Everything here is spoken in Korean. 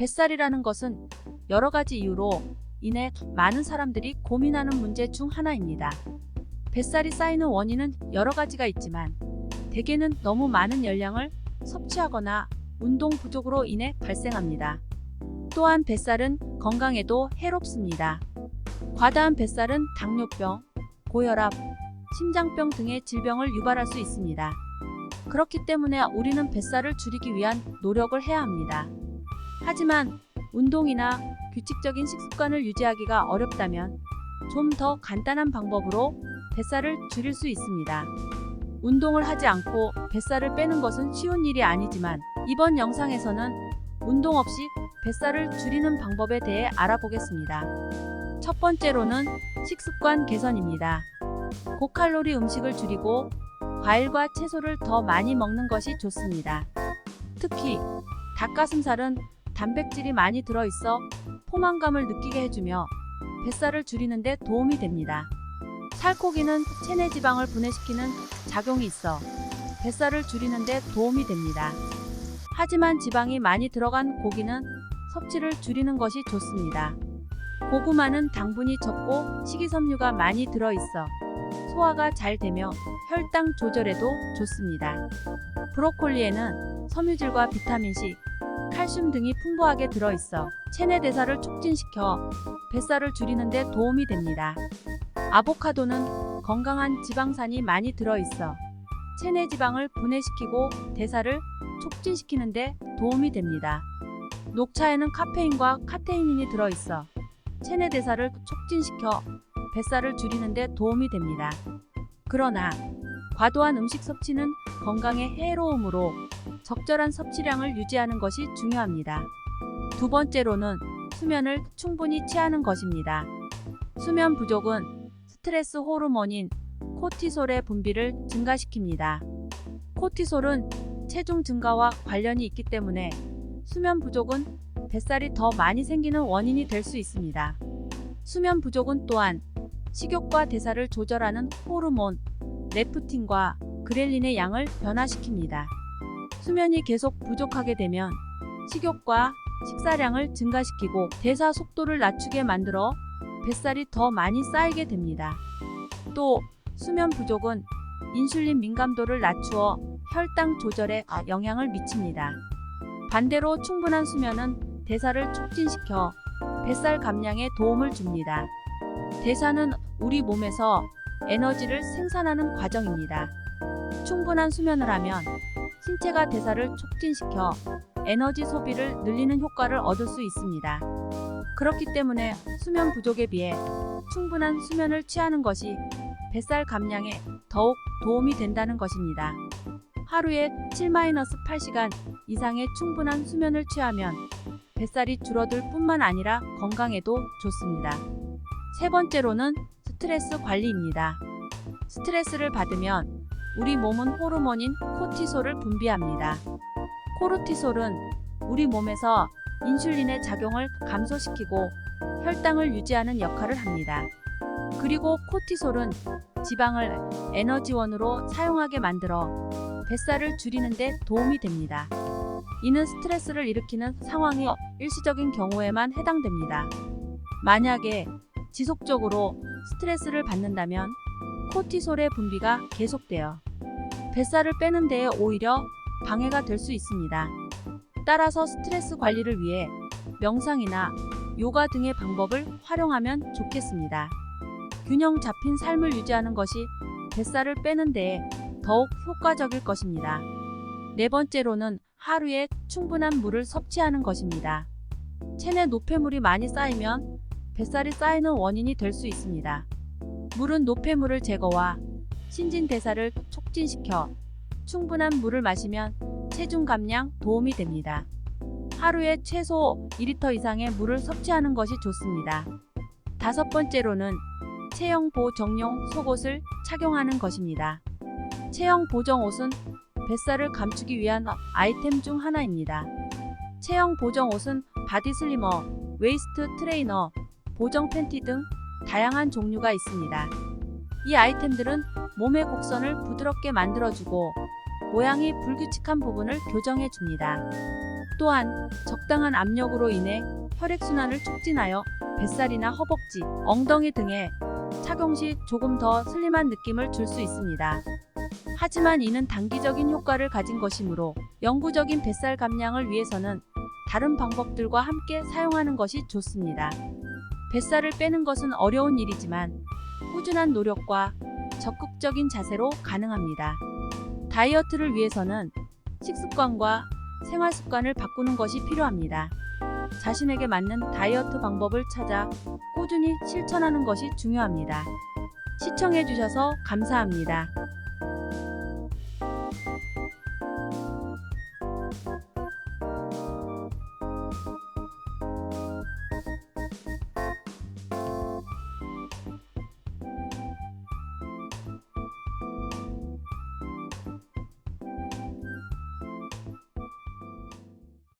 뱃살이라는 것은 여러 가지 이유로 인해 많은 사람들이 고민하는 문제 중 하나입니다. 뱃살이 쌓이는 원인은 여러 가지가 있지만 대개는 너무 많은 열량을 섭취하거나 운동 부족으로 인해 발생합니다. 또한 뱃살은 건강에도 해롭습니다. 과다한 뱃살은 당뇨병, 고혈압, 심장병 등의 질병을 유발할 수 있습니다. 그렇기 때문에 우리는 뱃살을 줄이기 위한 노력을 해야 합니다. 하지만 운동이나 규칙적인 식습관을 유지하기가 어렵다면 좀 더 간단한 방법으로 뱃살을 줄일 수 있습니다. 운동을 하지 않고 뱃살을 빼는 것은 쉬운 일이 아니지만 이번 영상에서는 운동 없이 뱃살을 줄이는 방법에 대해 알아보겠습니다. 첫 번째로는 식습관 개선입니다. 고칼로리 음식을 줄이고 과일과 채소를 더 많이 먹는 것이 좋습니다. 특히 닭가슴살은 단백질이 많이 들어있어 포만감을 느끼게 해주며 뱃살을 줄이는 데 도움이 됩니다. 살코기는 체내 지방을 분해시키는 작용이 있어 뱃살을 줄이는 데 도움이 됩니다. 하지만 지방이 많이 들어간 고기는 섭취를 줄이는 것이 좋습니다. 고구마는 당분이 적고 식이섬유가 많이 들어있어 소화가 잘 되며 혈당 조절에도 좋습니다. 브로콜리에는 섬유질과 비타민C, 칼슘 등이 풍부하게 들어있어 체내 대사를 촉진시켜 뱃살을 줄이는 데 도움이 됩니다. 아보카도는 건강한 지방산이 많이 들어있어 체내 지방을 분해시키고 대사를 촉진시키는 데 도움이 됩니다. 녹차에는 카페인과 카테인이 들어있어 체내 대사를 촉진시켜 뱃살을 줄이는 데 도움이 됩니다. 그러나 과도한 음식 섭취는 건강에 해로우므로 적절한 섭취량을 유지하는 것이 중요합니다. 두 번째로는 수면을 충분히 취하는 것입니다. 수면 부족은 스트레스 호르몬인 코티솔의 분비를 증가시킵니다. 코티솔은 체중 증가와 관련이 있기 때문에 수면 부족은 뱃살이 더 많이 생기는 원인이 될 수 있습니다. 수면 부족은 또한 식욕과 대사를 조절하는 호르몬 레프틴과 그렐린의 양을 변화시킵니다. 수면이 계속 부족하게 되면 식욕과 식사량을 증가시키고 대사 속도를 낮추게 만들어 뱃살이 더 많이 쌓이게 됩니다. 또 수면 부족은 인슐린 민감도를 낮추어 혈당 조절에 영향을 미칩니다. 반대로 충분한 수면은 대사를 촉진시켜 뱃살 감량에 도움을 줍니다. 대사는 우리 몸에서 에너지를 생산하는 과정입니다. 충분한 수면을 하면 신체가 대사를 촉진시켜 에너지 소비를 늘리는 효과를 얻을 수 있습니다. 그렇기 때문에 수면 부족에 비해 충분한 수면을 취하는 것이 뱃살 감량에 더욱 도움이 된다는 것입니다. 하루에 7-8시간 이상의 충분한 수면을 취하면 뱃살이 줄어들 뿐만 아니라 건강에도 좋습니다. 세 번째로는 스트레스 관리입니다. 스트레스를 받으면 우리 몸은 호르몬인 코티솔을 분비합니다. 코르티솔은 우리 몸에서 인슐린의 작용을 감소시키고 혈당을 유지하는 역할을 합니다. 그리고 코티솔은 지방을 에너지원으로 사용하게 만들어 뱃살을 줄이는 데 도움이 됩니다. 이는 스트레스를 일으키는 상황이 일시적인 경우에만 해당됩니다. 만약에 지속적으로 스트레스를 받는다면 코티솔의 분비가 계속되어 뱃살을 빼는 데에 오히려 방해가 될 수 있습니다. 따라서 스트레스 관리를 위해 명상이나 요가 등의 방법을 활용하면 좋겠습니다. 균형 잡힌 삶을 유지하는 것이 뱃살을 빼는 데에 더욱 효과적일 것입니다. 네 번째로는 하루에 충분한 물을 섭취하는 것입니다. 체내 노폐물이 많이 쌓이면 뱃살이 쌓이는 원인이 될 수 있습니다. 물은 노폐물을 제거와 신진대사를 촉진시켜 충분한 물을 마시면 체중 감량 도움이 됩니다. 하루에 최소 2리터 이상의 물을 섭취하는 것이 좋습니다. 다섯 번째로는 체형 보정용 속옷을 착용하는 것입니다. 체형 보정 옷은 뱃살을 감추기 위한 아이템 중 하나입니다. 체형 보정 옷은 바디 슬리머, 웨이스트 트레이너, 보정 팬티 등 다양한 종류가 있습니다. 이 아이템들은 몸의 곡선을 부드럽게 만들어주고 모양이 불규칙한 부분을 교정해 줍니다. 또한 적당한 압력으로 인해 혈액순환을 촉진하여 뱃살이나 허벅지, 엉덩이 등에 착용 시 조금 더 슬림한 느낌을 줄 수 있습니다. 하지만 이는 단기적인 효과를 가진 것이므로 영구적인 뱃살 감량을 위해서는 다른 방법들과 함께 사용하는 것이 좋습니다. 뱃살을 빼는 것은 어려운 일이지만 꾸준한 노력과 적극적인 자세로 가능합니다. 다이어트를 위해서는 식습관과 생활 습관을 바꾸는 것이 필요합니다. 자신에게 맞는 다이어트 방법을 찾아 꾸준히 실천하는 것이 중요합니다. 시청해주셔서 감사합니다.